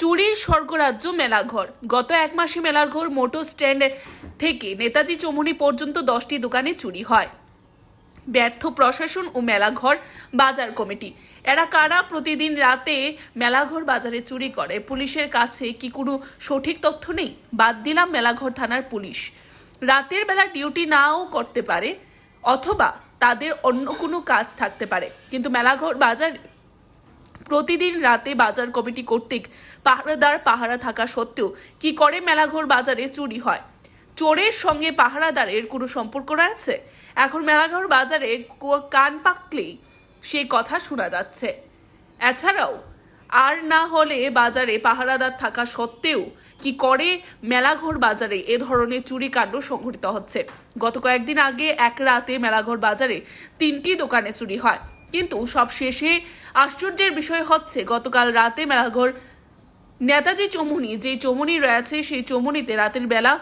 চুরির স্বর্গরাজ্য মেলাঘর। গত এক মাসে মেলাঘর মোটর স্ট্যান্ড থেকে নেতাজি চৌমুনি পর্যন্ত দশটি দোকানে চুরি হয়। ব্যর্থ প্রশাসন ও মেলাঘর বাজার কমিটি। এরা কারা প্রতিদিন রাতে মেলাঘর বাজারে চুরি করে? পুলিশের কাছে কি কোনো সঠিক তথ্য নেই? বাদ দিলাম মেলাঘর থানার পুলিশ। রাতের বেলা ডিউটি নাও করতে পারে, অথবা তাদের অন্য কোনো কাজ থাকতে পারে। কিন্তু মেলাঘর বাজার প্রতিদিন রাতে বাজার কমিটি কর্তৃক পাহারাদার পাহারা থাকা সত্ত্বেও কি করে মেলাঘর বাজারে চুরি হয়? চোরের সঙ্গে পাহারাদারের কোনো সম্পর্ক রয়েছে? এখন মেলাঘর বাজারে কান পাকলেই সেই কথা শোনা যাচ্ছে। এছাড়াও, আর না হলে বাজারে পাহারাদার থাকা সত্ত্বেও কি করে মেলাঘর বাজারে এ ধরনের চুরি কাণ্ড সংঘটিত হচ্ছে? গত কয়েকদিন আগে এক রাতে মেলাঘর বাজারে তিনটি দোকানে চুরি হয়। কিন্তু সব শেষে আশ্চর্যের বিষয় হচ্ছে, গতকাল রাতে মেলাঘর নেতাজি চমুনি, যে চমুনি রয়েছে সেই চমুনিতে রাতের বেলা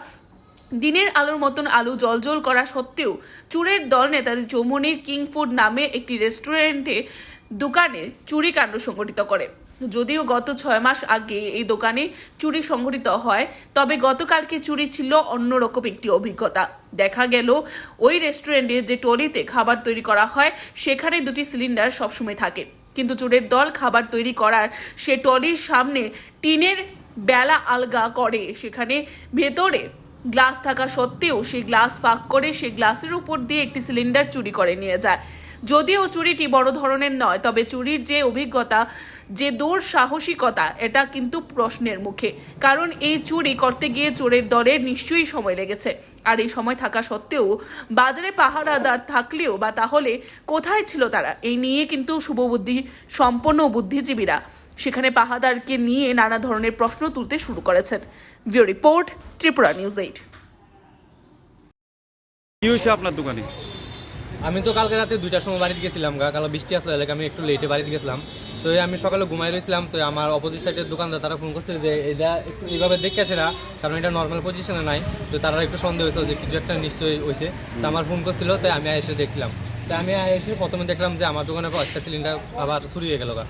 দিনের আলোর মতন আলো জলজল করা সত্ত্বেও চুরের দল নেতাজি চৌমনির কিং ফুড নামে একটি রেস্টুরেন্টে দোকানে চুরিকাণ্ড সংঘটিত করে। যদিও গত ছয় মাস আগে এই দোকানে চুরি সংঘটিত হয়, তবে গতকালকে চুরি ছিল অন্যরকম একটি অভিজ্ঞতা। দেখা গেল, ওই রেস্টুরেন্টে যে টলিতে খাবার তৈরি করা হয়, সেখানে দুটি সিলিন্ডার সবসময় থাকে। কিন্তু চোরের দল খাবার তৈরি করার সে টলির সামনে টিনের বেলা আলগা করে। সেখানে ভেতরে গ্লাস থাকা সত্ত্বেও সেই গ্লাস ফাঁক করে সেই গ্লাসের উপর দিয়ে একটি সিলিন্ডার চুরি করে নিয়ে যায়। যদিও চুরিটি বড় ধরনের নয়, তবে চুরির যে অভিজ্ঞতা, যে দৌড় সাহসিকতা, এটা কিন্তু প্রশ্নের মুখে। কারণ এই চুরি করতে গিয়ে চোরের দলের নিশ্চয়ই সময় লেগেছে। আর এই সময় থাকা সত্ত্বেও বাজারে পাহারাদার থাকলেও বা তাহলে কোথায় ছিল তারা? এই নিয়ে কিন্তু শুভবুদ্ধি সম্পন্ন বুদ্ধিজীবীরা সেখানে পাহাদারকে নিয়ে নানা ধরনের প্রশ্ন তুলতে শুরু করেছেন। Report, Tripura news eight. কি হয়েছে আপনার দোকানে? আমি তো কালকে রাতে দুইটার সময় বাড়িতে গেছিলাম গা কালো বৃষ্টি আসলে এলাকা আমি একটু লেটে বাড়িতে গেছিলাম। তো আমি সকালে ঘুমাই রয়েছিলাম তো আমার অপোজিট সাইডের দোকানদার তারা ফোন করছে যে এটা একটু এইভাবে দেখে আসে না কারণ এটা নর্মাল পজিশনে নাই। তো তারা একটু সন্দেহ হতো যে কিছু একটা নিশ্চয়ই হয়েছে। তো আমার ফোন করছিল তাই আমি এসে দেখছিলাম। তাই আমি এসে প্রথমে দেখলাম যে আমার দোকানে একটা সিলিন্ডার আবার চুরি হয়ে গেল গা।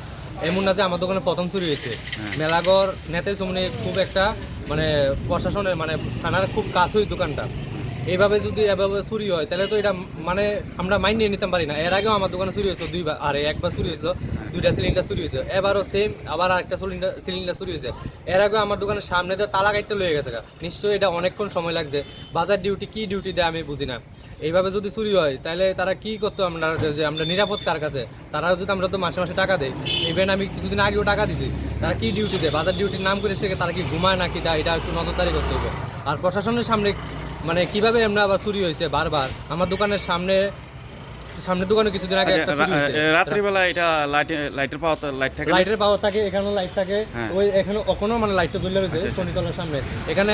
এমন না যে আমার দোকানে প্রথম চুরি হয়েছে। মেলাগড় নেতাই সুমনে খুব একটা মানে প্রশাসনের মানে থানার খুব কাছেই দোকানটা। এইভাবে যদি এভাবে চুরি হয়, তাহলে তো এটা মানে আমরা মাইন্ড নিয়ে নিতে পারি না। এর আগেও আমার দোকানে চুরি হয়েছিল দুইবার। আরে, একবার চুরি হয়েছিল, দুইটা সিলিন্ডার চুরি হয়েছে। এবারও সেম আবার আরেকটা সিলিন্ডার সিলিন্ডার চুরি হয়েছে। এর আগেও আমার দোকানের সামনে দিয়ে তালা গাইতে লয়ে গেছে। নিশ্চয়ই এটা অনেকক্ষণ সময় লাগছে। বাজার ডিউটি কি ডিউটি দেয় আমি বুঝি না। এইভাবে যদি চুরি হয়, তাহলে তারা কি করতো আমরা, যে আমরা নিরাপদ তার কাছে? তারা যদি আমরা তো মাসে মাসে টাকা দেয় ইভেন আমি কিছুদিন আগেও টাকা দিছি। তারা কি ডিউটি দেয়? বাজার ডিউটির নাম করে শেখে তারা কি ঘুমায় নাকি? তা এটা একটু নজরদারি করতে হবে। আর প্রশাসনের সামনে মানে কীভাবে আমরা আবার চুরি হয়েছে বারবার? আমার দোকানের সামনে সামনের দোকানে কিছুদিন আগে একটা। রাত্রিবেলা এটা লাইট লাইটের পাওয়া লাইট থাকে লাইটের পাওয়ার থাকে এখানে লাইট থাকে। হ্যাঁ। ওই এখানে ওখানেও মানে লাইটটা জ্বলে রয়েছে আচ্ছা, আচ্ছা। শনিতলার সামনে। এখানে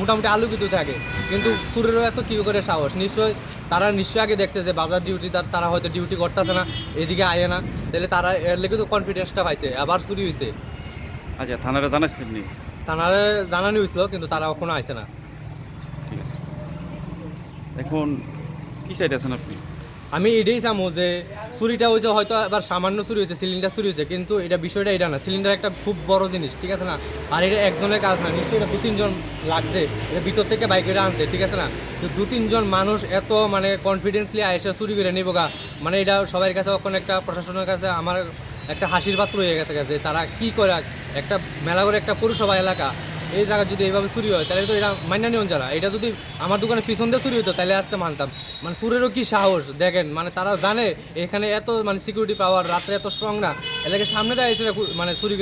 মোটামুটি আলোকিত থাকে। কিন্তু সুরেরও এত কি করে সাহস? নিশ্চয় তারা নিশ্চয়ই আগে দেখছে যে বাজার ডিউটি তারা হয়তো ডিউটি করতেছে না এদিকে আয় না। তাহলে তারা এর লেগে তো কনফিডেন্সটা পাইছে আবার চুরি হয়েছে আচ্ছা থানারে জানাইছিলেন তারা জানানো হয়েছিল কিন্তু তারা কখনো আইছে না। এখন কি চাইতে আছেন আপনি? আমি এটাই চামো যে চুরিটা হয়েছে হয়তো এবার সামান্য চুরি হয়েছে সিলিন্ডার চুরি হয়েছে, কিন্তু এটা বিষয়টা এটা না। সিলিন্ডার একটা খুব বড় জিনিস, ঠিক আছে না? আর এটা একজনের কাজ না, নিশ্চয়ই এটা দু তিনজন লাগছে, এটা ভিতর থেকে বাইকে আনতে, ঠিক আছে না? তো দু তিনজন মানুষ এত মানে কনফিডেন্সলি এসে চুরি করে নিব গা। মানে এটা সবার কাছে এখন একটা, প্রশাসনের কাছে আমার একটা হাসির পাত্র হয়ে গেছে যে তারা কি করে, একটা মেলা করে একটা পৌরসভা এলাকা এই জায়গা যদি এইভাবে চুরি হয়, তাহলে তো এটা মান্য নিয়ন যারা এটা যদি আমার দোকানে পিছন দিয়ে চুরি হতো তাহলে আজকে মানতাম। মানে চুরেরও কি সাহস? দেখেন মানে তারা জানে, এখানে এত মানে সিকিউরিটি পাওয়ার রাত্রে এত স্ট্রং না। এলাকার সামনে দেয় এসে মানে চুরি